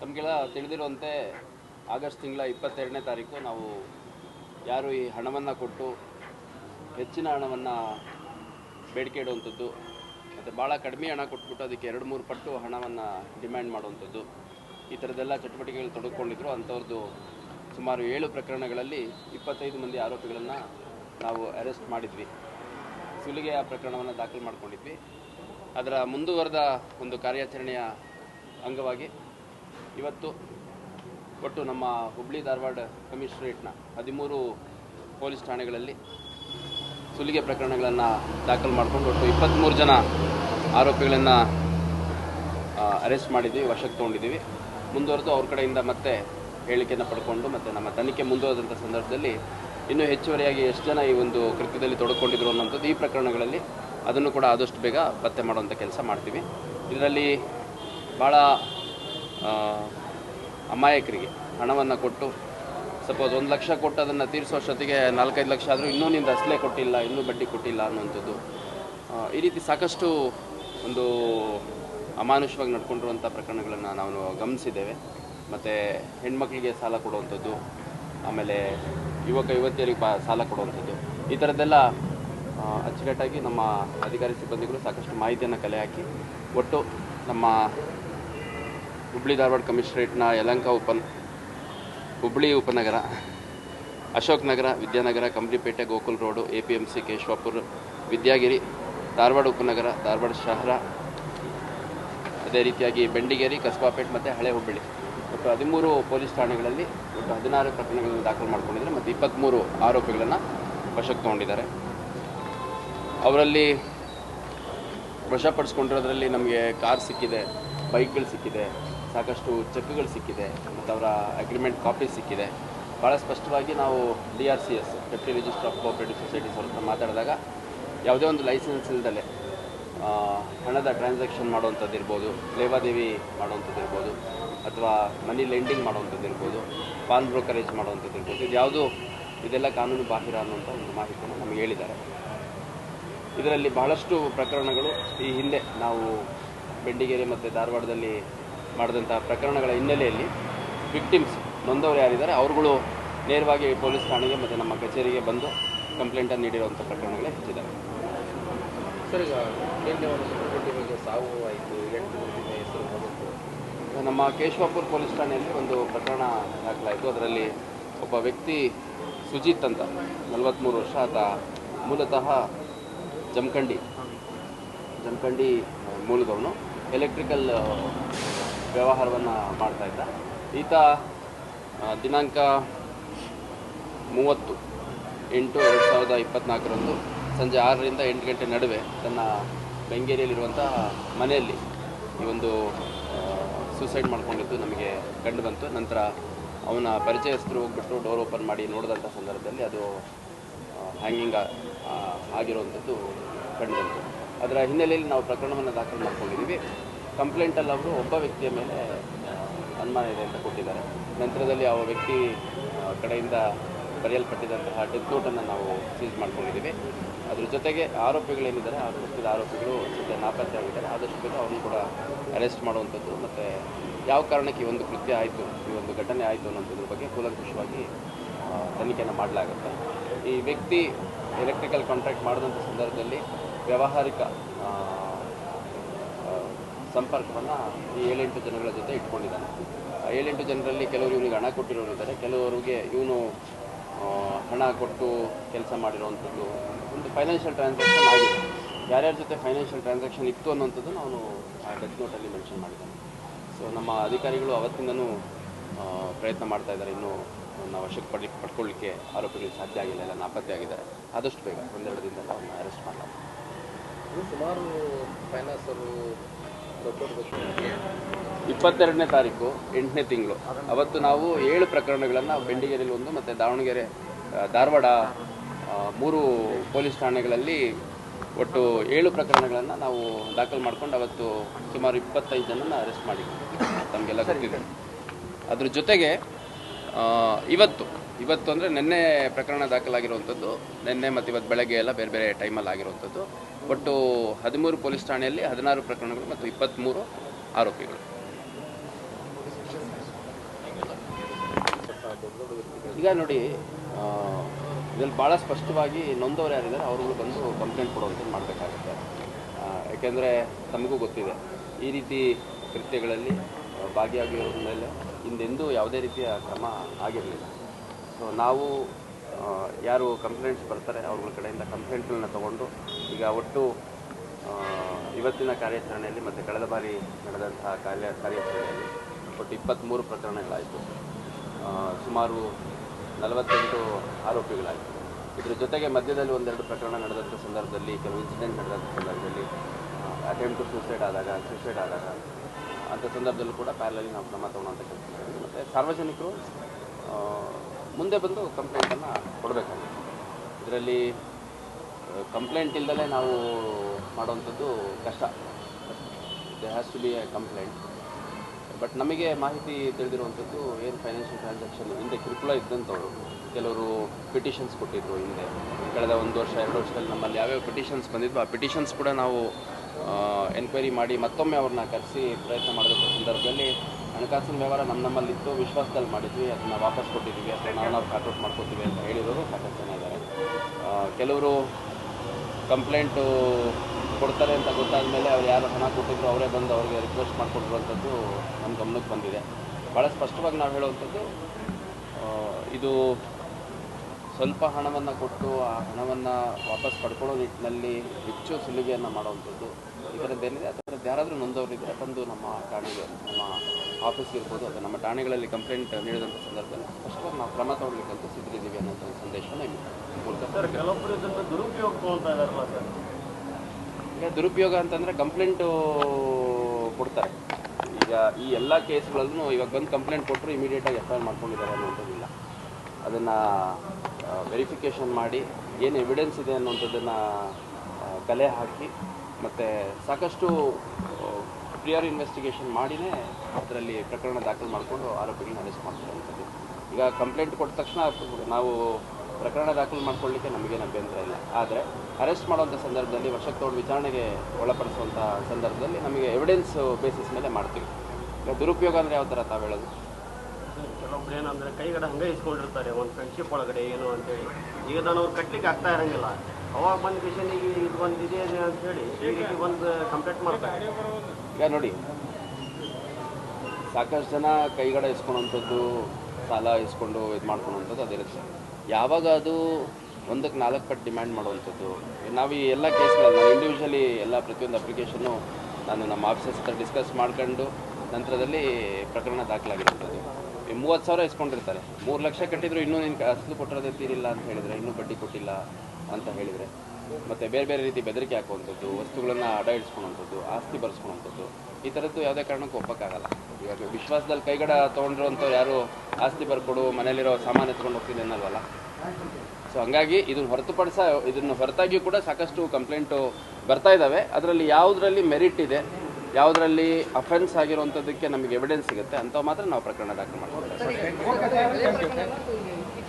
ತಮಗೆಲ್ಲ ತಿಳಿದಿರುವಂತೆ ಆಗಸ್ಟ್ ತಿಂಗಳ ಇಪ್ಪತ್ತೆರಡನೇ ತಾರೀಕು ನಾವು ಯಾರು ಈ ಹಣವನ್ನು ಕೊಟ್ಟು ಹೆಚ್ಚಿನ ಹಣವನ್ನು ಬೇಡಿಕೆ ಇಡುವಂಥದ್ದು, ಮತ್ತು ಭಾಳ ಕಡಿಮೆ ಹಣ ಕೊಟ್ಬಿಟ್ಟು ಅದಕ್ಕೆ ಎರಡು ಮೂರು ಪಟ್ಟು ಹಣವನ್ನು ಡಿಮ್ಯಾಂಡ್ ಮಾಡುವಂಥದ್ದು, ಈ ಥರದ್ದೆಲ್ಲ ಚಟುವಟಿಕೆಗಳು ತೊಡಗಿಕೊಂಡಿದ್ರು. ಅಂಥವ್ರದ್ದು ಸುಮಾರು ಏಳು ಪ್ರಕರಣಗಳಲ್ಲಿ ಇಪ್ಪತ್ತೈದು ಮಂದಿ ಆರೋಪಿಗಳನ್ನು ನಾವು ಅರೆಸ್ಟ್ ಮಾಡಿದ್ವಿ. ಸುಲಿಗೆಯ ಪ್ರಕರಣವನ್ನು ದಾಖಲು ಮಾಡಿಕೊಂಡಿದ್ವಿ. ಅದರ ಮುಂದುವರೆದ ಒಂದು ಕಾರ್ಯಾಚರಣೆಯ ಅಂಗವಾಗಿ ಇವತ್ತು ಒಟ್ಟು ನಮ್ಮ ಹುಬ್ಳಿ ಧಾರವಾಡ ಕಮಿಷನರೇಟ್ನ ಹದಿಮೂರು ಪೊಲೀಸ್ ಠಾಣೆಗಳಲ್ಲಿ ಸುಲಿಗೆ ಪ್ರಕರಣಗಳನ್ನು ದಾಖಲು ಮಾಡಿಕೊಂಡು ಒಟ್ಟು ಇಪ್ಪತ್ತ್ಮೂರು ಜನ ಆರೋಪಿಗಳನ್ನು ಅರೆಸ್ಟ್ ಮಾಡಿದ್ದೀವಿ ವಶಕ್ಕೆ ತೊಗೊಂಡಿದ್ದೀವಿ. ಮುಂದುವರೆದು ಅವ್ರ ಕಡೆಯಿಂದ ಮತ್ತೆ ಹೇಳಿಕೆಯನ್ನು ಪಡ್ಕೊಂಡು ಮತ್ತು ನಮ್ಮ ತನಿಖೆ ಮುಂದುವರೆದಂಥ ಸಂದರ್ಭದಲ್ಲಿ ಇನ್ನೂ ಹೆಚ್ಚುವರಿಯಾಗಿ ಎಷ್ಟು ಜನ ಈ ಒಂದು ಕೃತ್ಯದಲ್ಲಿ ತೊಡಕೊಂಡಿದ್ರು ಅನ್ನೋಂಥದ್ದು ಈ ಪ್ರಕರಣಗಳಲ್ಲಿ ಅದನ್ನು ಕೂಡ ಆದಷ್ಟು ಬೇಗ ಪತ್ತೆ ಮಾಡುವಂಥ ಕೆಲಸ ಮಾಡ್ತೀವಿ. ಇದರಲ್ಲಿ ಭಾಳ ಅಮಾಯಕರಿಗೆ ಹಣವನ್ನು ಕೊಟ್ಟು, ಸಪೋಸ್ ಒಂದು ಲಕ್ಷ ಕೊಟ್ಟು ಅದನ್ನು ತೀರಿಸೋಷ್ಟೊತ್ತಿಗೆ ನಾಲ್ಕೈದು ಲಕ್ಷ ಆದರೂ ಇನ್ನೂ ನಿಂದು ಅಸಲೇ ಕೊಟ್ಟಿಲ್ಲ, ಇನ್ನೂ ಬಡ್ಡಿ ಕೊಟ್ಟಿಲ್ಲ ಅನ್ನುವಂಥದ್ದು. ಈ ರೀತಿ ಸಾಕಷ್ಟು ಒಂದು ಅಮಾನುಷವಾಗಿ ನಡ್ಕೊಂಡಿರುವಂಥ ಪ್ರಕರಣಗಳನ್ನು ನಾವು ಗಮನಿಸಿದ್ದೇವೆ. ಮತ್ತು ಹೆಣ್ಮಕ್ಳಿಗೆ ಸಾಲ ಕೊಡುವಂಥದ್ದು, ಆಮೇಲೆ ಯುವಕ ಯುವತಿಯರಿಗೆ ಬಾ, ಸಾಲ ಕೊಡುವಂಥದ್ದು. ಈ ಥರದ್ದೆಲ್ಲ ಅಚ್ಚುಕಟ್ಟಾಗಿ ನಮ್ಮ ಅಧಿಕಾರಿ ಸಿಬ್ಬಂದಿಗಳು ಸಾಕಷ್ಟು ಮಾಹಿತಿಯನ್ನು ಕಲೆ ಹಾಕಿ, ಒಟ್ಟು ನಮ್ಮ ಹುಬ್ಳಿ ಧಾರವಾಡ ಕಮಿಷನರೇಟ್ನ ಯಲಂಕ ಉಪನ್, ಹುಬ್ಳಿ ಉಪನಗರ, Ashok Nagar, Vidyanagar Kamblipete Gokul road A P M C Keshavapura, Vidyagiri, Dharwad ಉಪನಗರ, ಧಾರವಾಡ ಶಹರ, ಅದೇ ರೀತಿಯಾಗಿ ಬೆಂಡಿಗೇರಿ, ಕಸ್ಬಾಪೇಟ್ ಮತ್ತು ಹಳೆ ಹುಬ್ಬಳ್ಳಿ. ಒಟ್ಟು ಹದಿಮೂರು ಪೊಲೀಸ್ ಠಾಣೆಗಳಲ್ಲಿ ಒಟ್ಟು ಹದಿನಾರು ಪ್ರಕರಣಗಳನ್ನು ದಾಖಲು ಮಾಡ್ಕೊಂಡಿದ್ದಾರೆ ಮತ್ತು ಇಪ್ಪತ್ತ್ಮೂರು ಆರೋಪಿಗಳನ್ನು ವಶಕ್ಕೆ ತಗೊಂಡಿದ್ದಾರೆ. ಅವರಲ್ಲಿ ವಶಪಡಿಸ್ಕೊಂಡಿರೋದ್ರಲ್ಲಿ ನಮಗೆ ಕಾರ್ ಸಿಕ್ಕಿದೆ, ಬೈಕ್ಗಳು ಸಿಕ್ಕಿದೆ ಸಾಕಷ್ಟು ಚೆಕ್ಗಳು ಸಿಕ್ಕಿದೆ ಮತ್ತು ಅವರ ಅಗ್ರಿಮೆಂಟ್ ಕಾಪಿ ಸಿಕ್ಕಿದೆ. ಭಾಳ ಸ್ಪಷ್ಟವಾಗಿ ನಾವು D R C S deputy registrar of cooperative societies ಅವ್ರ ಹತ್ರ ಮಾತಾಡಿದಾಗ ಯಾವುದೇ ಒಂದು ಲೈಸೆನ್ಸ್ ಇಲ್ಲದೆ ಹಣದ ಟ್ರಾನ್ಸಾಕ್ಷನ್ ಮಾಡುವಂಥದ್ದು ಇರ್ಬೋದು, ಲೇವಾದೇವಿ ಮಾಡುವಂಥದ್ದು ಇರ್ಬೋದು, ಅಥವಾ ಮನಿ ಲೆಂಡಿಂಗ್ ಮಾಡುವಂಥದ್ದು ಇರ್ಬೋದು ಪಾನ್ ಬ್ರೋಕರೇಜ್ ಮಾಡುವಂಥದ್ದು ಇರ್ಬೋದು, ಇದು ಯಾವುದು, ಇದೆಲ್ಲ ಕಾನೂನು ಬಾಹಿರ ಅನ್ನುವಂಥ ಒಂದು ಮಾಹಿತಿಯನ್ನು ನಮಗೆ ಹೇಳಿದ್ದಾರೆ. ಇದರಲ್ಲಿ ಬಹಳಷ್ಟು ಪ್ರಕರಣಗಳು ಈ ಹಿಂದೆ ನಾವು ಬೆಂಡಿಗೇರಿ ಮತ್ತು ಧಾರವಾಡದಲ್ಲಿ ಮಾಡಿದಂಥ ಪ್ರಕರಣಗಳ ಹಿನ್ನೆಲೆಯಲ್ಲಿ ವಿಕ್ಟಿಮ್ಸ್ ನೊಂದವರು ಯಾರಿದ್ದಾರೆ ಅವರುಗಳು ನೇರವಾಗಿ ಪೊಲೀಸ್ ಠಾಣೆಗೆ ಮತ್ತು ನಮ್ಮ ಕಚೇರಿಗೆ ಬಂದು ಕಂಪ್ಲೇಂಟನ್ನು ನೀಡಿರುವಂಥ ಪ್ರಕರಣಗಳೇ ಹೆಚ್ಚಿದ್ದಾರೆ ಸರ್ ಈಗ ಬಗ್ಗೆ ಸಾವು ಆಯಿತು ಎಂಟು ಹೆಸರು ನಮ್ಮ ಕೇಶವಾಪುರ ಪೊಲೀಸ್ ಠಾಣೆಯಲ್ಲಿ ಒಂದು ಪ್ರಕರಣ ದಾಖಲಾಯಿತು. ಅದರಲ್ಲಿ ಒಬ್ಬ ವ್ಯಕ್ತಿ ಸುಜಿತ್ ಅಂತ ನಲವತ್ತ್ಮೂರು ವರ್ಷ ಆತ ಮೂಲತಃ ಜಮಖಂಡಿ ಜಮಖಂಡಿ ಮೂಲದವನು. ಎಲೆಕ್ಟ್ರಿಕಲ್ ವ್ಯವಹಾರವನ್ನು ಮಾಡ್ತಾ ಇದ್ದ. ಈತ ದಿನಾಂಕ ಮೂವತ್ತು ಎಂಟು ಎರಡು ಸಾವಿರದ ಇಪ್ಪತ್ತ್ನಾಲ್ಕರಂದು ಸಂಜೆ ಆರರಿಂದ ಎಂಟು ಗಂಟೆ ನಡುವೆ ತನ್ನ ಬೆಂಗೇರಿಯಲ್ಲಿರುವಂಥ ಮನೆಯಲ್ಲಿ ಈ ಒಂದು ಸೂಸೈಡ್ ಮಾಡಿಕೊಂಡಿದ್ದು ನಮಗೆ ಕಂಡು ಬಂತು. ನಂತರ ಅವನ ಪರಿಚಯಸ್ಥರು ಹೋಗ್ಬಿಟ್ಟು ಡೋರ್ ಓಪನ್ ಮಾಡಿ ನೋಡಿದಂಥ ಸಂದರ್ಭದಲ್ಲಿ ಅದು ಹ್ಯಾಂಗಿಂಗ್ ಆಗಿರುವಂಥದ್ದು ಕಂಡು ಬಂತು. ಅದರ ಹಿನ್ನೆಲೆಯಲ್ಲಿ ನಾವು ಪ್ರಕರಣವನ್ನು ದಾಖಲು ಮಾಡ್ಕೊಂಡಿದ್ದೀವಿ. ಕಂಪ್ಲೇಂಟಲ್ಲಿ ಅವರು ಒಬ್ಬ ವ್ಯಕ್ತಿಯ ಮೇಲೆ ಅನುಮಾನ ಇದೆ ಅಂತ ಕೊಟ್ಟಿದ್ದಾರೆ. ನಂತರದಲ್ಲಿ ಆ ವ್ಯಕ್ತಿ ಕಡೆಯಿಂದ ಬರೆಯಲ್ಪಟ್ಟಿದ್ದಂತಹ ಡೆತ್ ನೋಟನ್ನು ನಾವು ಸೀಸ್ ಮಾಡ್ಕೊಂಡಿದ್ದೀವಿ. ಅದ್ರ ಜೊತೆಗೆ ಆರೋಪಿಗಳೇನಿದ್ದಾರೆ ಆ ವ್ಯಕ್ತಿಯ ಆರೋಪಿಗಳು ಸದ್ಯ ನಾಪತ್ತೆ ಆಗಿದ್ದಾರೆ. ಆದಷ್ಟು ಬೇಗ ಅವ್ರನ್ನ ಕೂಡ ಅರೆಸ್ಟ್ ಮಾಡುವಂಥದ್ದು ಮತ್ತು ಯಾವ ಕಾರಣಕ್ಕೆ ಈ ಒಂದು ಕೃತ್ಯ ಆಯಿತು, ಈ ಒಂದು ಘಟನೆ ಆಯಿತು ಅನ್ನೋದ್ರ ಬಗ್ಗೆ ಕೂಲಂಕುಷವಾಗಿ ತನಿಖೆಯನ್ನು ಮಾಡಲಾಗುತ್ತೆ. ಈ ವ್ಯಕ್ತಿ ಎಲೆಕ್ಟ್ರಿಕಲ್ ಕಾಂಟ್ರಾಕ್ಟ್ ಮಾಡಿದಂಥ ಸಂದರ್ಭದಲ್ಲಿ ವ್ಯಾವಹಾರಿಕ ಸಂಪರ್ಕವನ್ನು ಈ ಏಳೆಂಟು ಜನಗಳ ಜೊತೆ ಇಟ್ಕೊಂಡಿದ್ದಾನೆ ಆ ಏಳೆಂಟು ಜನರಲ್ಲಿ ಕೆಲವರು ಇವನಿಗೆ ಹಣ ಕೊಟ್ಟಿರೋರು ಇದ್ದಾರೆ ಕೆಲವರಿಗೆ ಇವನು ಹಣ ಕೊಟ್ಟು ಕೆಲಸ ಮಾಡಿರೋವಂಥದ್ದು ಒಂದು ಫೈನಾನ್ಷಿಯಲ್ ಟ್ರಾನ್ಸಾಕ್ಷನ್ ಆಗಿದೆ. ಯಾರ್ಯಾರ ಜೊತೆ ಫೈನಾನ್ಷಿಯಲ್ ಟ್ರಾನ್ಸಾಕ್ಷನ್ ಇತ್ತು ಅನ್ನೋಂಥದ್ದು ನಾನು ಆ ಡೆತ್ ನೋಟಲ್ಲಿ ಮೆನ್ಷನ್ ಮಾಡಿದ್ದಾನೆ. ಸೊ ನಮ್ಮ ಅಧಿಕಾರಿಗಳು ಅವತ್ತಿಂದನೂ ಪ್ರಯತ್ನ ಮಾಡ್ತಾ ಇದ್ದಾರೆ. ಇನ್ನೂ ನಾವು ವಶಕ್ಕೆ ಪಡಿ, ಪಡ್ಕೊಳ್ಳಿಕ್ಕೆ ಆರೋಪಿಗಳಿಗೆ ಸಾಧ್ಯ ಆಗಿಲ್ಲ, ಎಲ್ಲ ನಾಪತ್ತೆ ಆಗಿದ್ದಾರೆ. ಆದಷ್ಟು ಬೇಗ ಒಂದೆರಡು ದಿನದಲ್ಲಿ ಅವ್ರನ್ನ ಅರೆಸ್ಟ್ ಮಾಡಲಾಗುತ್ತೆ. ಇದು ಸುಮಾರು ಫೈನಾನ್ಸರು ಇಪ್ಪತ್ತೆರಡನೇ ತಾರೀಕು, ಎಂಟನೇ ತಿಂಗಳು. ಅವತ್ತು ನಾವು ಏಳು ಪ್ರಕರಣಗಳನ್ನು ಬೆಂಡಿಗೆರೆಯಲ್ಲಿ ಒಂದು ಮತ್ತು ದಾವಣಗೆರೆ ಧಾರವಾಡ ಮೂರು ಪೊಲೀಸ್ ಠಾಣೆಗಳಲ್ಲಿ ಒಟ್ಟು ಏಳು ಪ್ರಕರಣಗಳನ್ನು ನಾವು ದಾಖಲು ಮಾಡ್ಕೊಂಡು ಅವತ್ತು ಸುಮಾರು ಇಪ್ಪತ್ತೈದು ಜನನ ಅರೆಸ್ಟ್ ಮಾಡಿದ್ವಿ. ತಮಗೆಲ್ಲ ಗೊತ್ತಿದೆ. ಅದ್ರ ಜೊತೆಗೆ ಇವತ್ತು ಇವತ್ತು ಅಂದರೆ ನಿನ್ನೆ ಪ್ರಕರಣ ದಾಖಲಾಗಿರುವಂಥದ್ದು, ನಿನ್ನೆ ಮತ್ತು ಇವತ್ತು ಬೆಳಗ್ಗೆ ಎಲ್ಲ ಬೇರೆ ಬೇರೆ ಟೈಮಲ್ಲಿ ಆಗಿರುವಂಥದ್ದು. ಒಟ್ಟು ಹದಿಮೂರು ಪೊಲೀಸ್ ಠಾಣೆಯಲ್ಲಿ ಹದಿನಾರು ಪ್ರಕರಣಗಳು ಮತ್ತು ಇಪ್ಪತ್ತ್ಮೂರು ಆರೋಪಿಗಳು. ಈಗ ನೋಡಿ ಇದರಲ್ಲಿ ಭಾಳ ಸ್ಪಷ್ಟವಾಗಿ ನೊಂದವರು ಯಾರಿದ್ದಾರೆ ಅವ್ರಿಗೂ ಬಂದು ಕಂಪ್ಲೇಂಟ್ ಕೊಡುವಂಥದ್ದು ಮಾಡಬೇಕಾಗುತ್ತೆ. ಯಾಕೆಂದರೆ ತಮಗೂ ಗೊತ್ತಿದೆ, ಈ ರೀತಿ ಕೃತ್ಯಗಳಲ್ಲಿ ಆ, ಭಾಗಿಯಾಗಿರೋರ ಮೇಲೆ ಹಿಂದೆಂದೂ ಯಾವುದೇ ರೀತಿಯ ಕ್ರಮ ಆಗಿರಲಿಲ್ಲ. ಸೊ ನಾವು ಯಾರು ಕಂಪ್ಲೇಂಟ್ಸ್ ಬರ್ತಾರೆ ಅವ್ರಗಳ ಕಡೆಯಿಂದ ಕಂಪ್ಲೇಂಟ್ಗಳನ್ನ ತಗೊಂಡು ಈಗ ಒಟ್ಟು ಇವತ್ತಿನ ಕಾರ್ಯಾಚರಣೆಯಲ್ಲಿ ಮತ್ತು ಕಳೆದ ಬಾರಿ ನಡೆದಂತಹ ಕಾರ್ಯ ಕಾರ್ಯಾಚರಣೆಯಲ್ಲಿ ಒಟ್ಟು ಇಪ್ಪತ್ತ್ಮೂರು ಪ್ರಕರಣಗಳಾಯಿತು. ಸುಮಾರು ನಲವತ್ತೆಂಟು ಆರೋಪಿಗಳಾಯಿತು. ಇದ್ರ ಜೊತೆಗೆ ಮಧ್ಯದಲ್ಲಿ ಒಂದೆರಡು ಪ್ರಕರಣ ನಡೆದಂಥ ಸಂದರ್ಭದಲ್ಲಿ ಕೆಲವು ಇನ್ಸಿಡೆಂಟ್ ನಡೆದಂಥ ಸಂದರ್ಭದಲ್ಲಿ ಅಟೆಂಪ್ಟ್ ಸೂಸೈಡ್ ಆದಾಗ ಸೂಸೈಡ್ ಆದಾಗ ಅಂತ ಸಂದರ್ಭದಲ್ಲೂ ಕೂಡ ಪ್ಯಾರಲಲ್ಲಿ ನಾವು ಕ್ರಮ ತಗೊಳ್ಳೋಂಥ ಕೆಲಸ ಮತ್ತು ಸಾರ್ವಜನಿಕರು ಮುಂದೆ ಬಂದು ಕಂಪ್ಲೇಂಟನ್ನು ಕೊಡಬೇಕಾಗುತ್ತೆ. ಇದರಲ್ಲಿ ಕಂಪ್ಲೇಂಟ್ ಇಲ್ಲದೆ ನಾವು ಮಾಡುವಂಥದ್ದು ಕಷ್ಟ. They has to be a complaint but ನಮಗೆ ಮಾಹಿತಿ ತಿಳಿದಿರುವಂಥದ್ದು ಏನು ಫೈನಾನ್ಷಿಯಲ್ ಟ್ರಾನ್ಸಾಕ್ಷನ್ ಹಿಂದೆ ಕಿರುಕುಳ ಇದ್ದಂಥವ್ರು. ಕೆಲವರು ಪಿಟಿಷನ್ಸ್ ಕೊಟ್ಟಿದ್ರು ಹಿಂದೆ. ಕಳೆದ ಒಂದು ವರ್ಷ, ಎರಡು ವರ್ಷದಲ್ಲಿ ನಮ್ಮಲ್ಲಿ ಯಾವ್ಯಾವ ಪಿಟಿಷನ್ಸ್ ಬಂದಿದ್ವು ಆ ಪಿಟಿಷನ್ಸ್ ಕೂಡ ನಾವು ಎನ್ಕ್ವೈರಿ ಮಾಡಿ ಮತ್ತೊಮ್ಮೆ ಅವ್ರನ್ನ ಕರೆಸಿ ಪ್ರಯತ್ನ ಮಾಡಿದ ಸಂದರ್ಭದಲ್ಲಿ ಹಣಕಾಸಿನ ವ್ಯವಹಾರ ನಮ್ಮ ನಮ್ಮಲ್ಲಿತ್ತು, ವಿಶ್ವಾಸದಲ್ಲಿ ಮಾಡಿದ್ವಿ, ಅದನ್ನು ವಾಪಸ್ ಕೊಟ್ಟಿದ್ದೀವಿ ಅಥವಾ ನಾವು ನಾವು ಕಾಟ್ಔಟ್ ಮಾಡ್ಕೋತೀವಿ ಅಂತ ಹೇಳಿರೋರು ಸಾಕಷ್ಟು ಜನ ಇದ್ದಾರೆ. ಕೆಲವರು ಕಂಪ್ಲೇಂಟು ಕೊಡ್ತಾರೆ ಅಂತ ಗೊತ್ತಾದ ಮೇಲೆ ಅವ್ರು ಯಾರು ಹಣ ಕೊಟ್ಟಿದ್ರು, ಅವರೇ ಬಂದು ಅವ್ರಿಗೆ ರಿಕ್ವೆಸ್ಟ್ ಮಾಡಿಕೊಟ್ಟಿರುವಂಥದ್ದು ನಮ್ಮ ಗಮನಕ್ಕೆ ಬಂದಿದೆ. ಭಾಳ ಸ್ಪಷ್ಟವಾಗಿ ನಾವು ಹೇಳುವಂಥದ್ದು ಇದು ಸ್ವಲ್ಪ ಹಣವನ್ನು ಕೊಟ್ಟು ಆ ಹಣವನ್ನು ವಾಪಸ್ ಪಡ್ಕೊಳ್ಳೋ ನಿಟ್ಟಿನಲ್ಲಿ ಹೆಚ್ಚು ಸುಲಿಗೆಯನ್ನು ಮಾಡುವಂಥದ್ದು. ಈ ಏನಿದೆ, ಆ ಯಾರಾದರೂ ನೊಂದವರಿದ್ದರೆ ಬಂದು ನಮ್ಮ ಠಾಣೆಗೆ, ನಮ್ಮ ಆಫೀಸ್ ಇರ್ಬೋದು ಅಥವಾ ನಮ್ಮ ಠಾಣೆಗಳಲ್ಲಿ ಕಂಪ್ಲೇಂಟ್ ನೀಡಿದಂಥ ಸಂದರ್ಭದಲ್ಲಿ ಸ್ಪಷ್ಟವಾಗಿ ನಾವು ಕ್ರಮ ತಗೊಳ್ಲಿಕ್ಕಂತ ಸಿದ್ಧರಿದ್ದೀವಿ ದುರುಪಯೋಗ ಸಂದೇಶವನ್ನು ಇದ್ದಾರಲ್ಲ ಮೂಲಕ ಸರ್ ಕೆಲವೊಬ್ಬರು ಇದನ್ನು ದುರುಪಯೋಗ ತಗೊಳ್ತಾ ಇದಾರಲ್ಲ ಸರ್ ಈಗ ದುರುಪಯೋಗ ಅಂತಂದರೆ ಕಂಪ್ಲೇಂಟು ಕೊಡ್ತಾರೆ. ಈಗ ಈ ಎಲ್ಲ ಕೇಸ್ಗಳಲ್ಲೂ ಇವಾಗ ಬಂದು ಕಂಪ್ಲೇಂಟ್ ಕೊಟ್ಟರು ಇಮಿಡಿಯೇಟಾಗಿ ಎಫ್ ಐ ಆರ್ ಮಾಡ್ಕೊಂಡಿದ್ದಾರೆ ಅನ್ನುವಂಥದ್ದಿಲ್ಲ. ಅದನ್ನು ವೆರಿಫಿಕೇಷನ್ ಮಾಡಿ ಏನು ಎವಿಡೆನ್ಸ್ ಇದೆ ಅನ್ನುವಂಥದ್ದನ್ನು ಕಲೆ ಹಾಕಿ ಮತ್ತು ಸಾಕಷ್ಟು ಪ್ರಿಯರ್ ಇನ್ವೆಸ್ಟಿಗೇಷನ್ ಮಾಡಿನೇ ಅದರಲ್ಲಿ ಪ್ರಕರಣ ದಾಖಲು ಮಾಡಿಕೊಂಡು ಆರೋಪಿಗಳನ್ನ ಅರೆಸ್ಟ್ ಮಾಡ್ತಾರೆ ಈಗ ಕಂಪ್ಲೇಂಟ್ ಕೊಟ್ಟ ತಕ್ಷಣ ನಾವು ಪ್ರಕರಣ ದಾಖಲು ಮಾಡಿಕೊಳ್ಳಿಕ್ಕೆ ನಮಗೇನು ಅಭ್ಯಂತರ ಇಲ್ಲ. ಆದರೆ ಅರೆಸ್ಟ್ ಮಾಡುವಂಥ ಸಂದರ್ಭದಲ್ಲಿ ವರ್ಷಕ್ಕೆ ತೋಡು ವಿಚಾರಣೆಗೆ ಒಳಪಡಿಸುವಂಥ ಸಂದರ್ಭದಲ್ಲಿ ನಮಗೆ ಎವಿಡೆನ್ಸ್ ಬೇಸಿಸ್ ಮೇಲೆ ಮಾಡ್ತೀವಿ. ಈಗ ದುರುಪಯೋಗ ಅಂದರೆ ಯಾವ ಥರ ತಾವು ಹೇಳೋದು? ಕೆಲವೊಬ್ರು ಏನಂದರೆ ಕೈಗಡೆ ಹಂಗೆ ಇಸ್ಕೊಂಡಿರ್ತಾರೆ ಒಂದು ಫ್ರೆಂಡ್ಶಿಪ್ ಒಳಗಡೆ ಏನು ಅಂತೇಳಿ. ಈಗ ನಾನು ಅವ್ರು ಕಟ್ಲಿಕ್ಕೆ ಆಗ್ತಾ ಇರೋಂಗಿಲ್ಲ. ಅವಾಗ ಬಂದ ಈಗ ಇದು ಒಂದು ಇದೆ ಅಂತ ಹೇಳಿ ಈ ರೀತಿ ಒಂದು ಕಂಪ್ಲೇಂಟ್ ಮಾಡ್ತಾರೆ. ಈಗ ನೋಡಿ ಸಾಕಷ್ಟು ಜನ ಕೈಗಡೆ ಇಸ್ಕೊಳೋಂಥದ್ದು ಸಾಲ ಇಸ್ಕೊಂಡು ಇದು ಮಾಡ್ಕೊಳೋಂಥದ್ದು ಅದಿರುತ್ತೆ ಯಾವಾಗ ಅದು ಒಂದಕ್ಕೆ ನಾಲ್ಕು ಪಟ್ಟು ಡಿಮ್ಯಾಂಡ್ ಮಾಡುವಂಥದ್ದು? ನಾವು ಈ ಎಲ್ಲ ಕೇಸ್ಗಳನ್ನು ಇಂಡಿವಿಜುವಲಿ ಎಲ್ಲ ಪ್ರತಿಯೊಂದು ಅಪ್ಲಿಕೇಶನ್ನು ನಾನು ನಮ್ಮ ಆಫೀಸರ್ಸ್ ಹತ್ರ ಡಿಸ್ಕಸ್ ಮಾಡ್ಕೊಂಡು ನಂತರದಲ್ಲಿ ಪ್ರಕರಣ ದಾಖಲಾಗಿರುವಂಥದ್ದು. ಮೂವತ್ತು ಸಾವಿರ ಇಸ್ಕೊಂಡಿರ್ತಾರೆ. ಮೂರು ಲಕ್ಷ ಕಟ್ಟಿದ್ರು ಇನ್ನೂ ನಿನ್ನ ಅಸಲು ಕೊಟ್ಟಿರೋದೇ ತೀರಿಲ್ಲ ಅಂತ ಹೇಳಿದರೆ, ಇನ್ನೂ ಬಡ್ಡಿ ಕೊಟ್ಟಿಲ್ಲ ಅಂತ ಹೇಳಿದರೆ, ಮತ್ತು ಬೇರೆ ಬೇರೆ ರೀತಿ ಬೆದರಿಕೆ ಹಾಕುವಂಥದ್ದು, ವಸ್ತುಗಳನ್ನು ಅಡ ಇಡ್ಸ್ಕೊಳುವಂಥದ್ದು ಆಸ್ತಿ ಬರ್ಸ್ಕೊಳುವಂಥದ್ದು ಈ ಥರದ್ದು ಯಾವುದೇ ಕಾರಣಕ್ಕೂ ಒಪ್ಪಕ್ಕಾಗಲ್ಲ. ವಿಶ್ವಾಸದಲ್ಲಿ ಕೈಗಡ ತೊಗೊಂಡಿರೋಂಥವ್ರು ಯಾರು ಆಸ್ತಿ ಬರ್ಕೊಡು ಮನೇಲಿರೋ ಸಾಮಾನು ಎತ್ಕೊಂಡು ಹೋಗ್ತಿದೆ ಅನ್ನಲ್ವಲ್ಲ? ಸೊ ಹಂಗಾಗಿ ಇದನ್ನು ಹೊರತುಪಡಿಸ, ಇದನ್ನು ಹೊರತಾಗಿಯೂ ಕೂಡ ಸಾಕಷ್ಟು ಕಂಪ್ಲೇಂಟು ಬರ್ತಾ ಇದ್ದಾವೆ ಅದರಲ್ಲಿ ಯಾವುದರಲ್ಲಿ ಮೆರಿಟ್ ಇದೆ, ಯಾವುದರಲ್ಲಿ ಅಫೆನ್ಸ್ ಆಗಿರುವಂಥದ್ದಕ್ಕೆ ನಮಗೆ ಎವಿಡೆನ್ಸ್ ಸಿಗುತ್ತೆ ಅಂತ ಮಾತ್ರ ನಾವು ಪ್ರಕರಣ ದಾಖಲು ಮಾಡ್ತೀವಿ